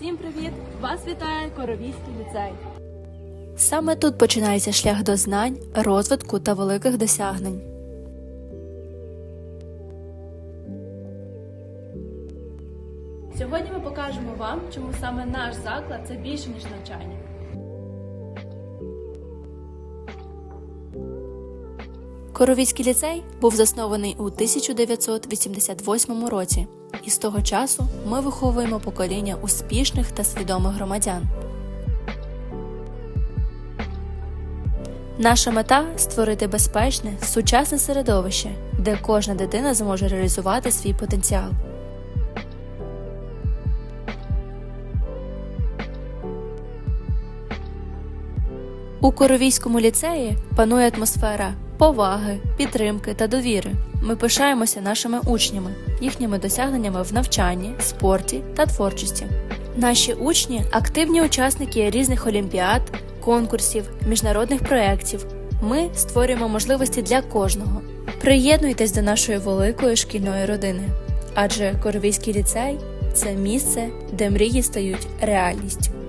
Всім привіт! Вас вітає Коровійський ліцей. Саме тут починається шлях до знань, розвитку та великих досягнень. Сьогодні ми покажемо вам, чому саме наш заклад це більше ніж навчання. Коровійський ліцей був заснований у 1988 році, і з того часу ми виховуємо покоління успішних та свідомих громадян. Наша мета створити безпечне, сучасне середовище, де кожна дитина зможе реалізувати свій потенціал. У Коровійському ліцеї панує атмосфера поваги, підтримки та довіри. Ми пишаємося нашими учнями, їхніми досягненнями в навчанні, спорті та творчості. Наші учні активні учасники різних олімпіад, конкурсів, міжнародних проєктів. Ми створюємо можливості для кожного. Приєднуйтесь до нашої великої шкільної родини, адже Коровійський ліцей це місце, де мрії стають реальністю.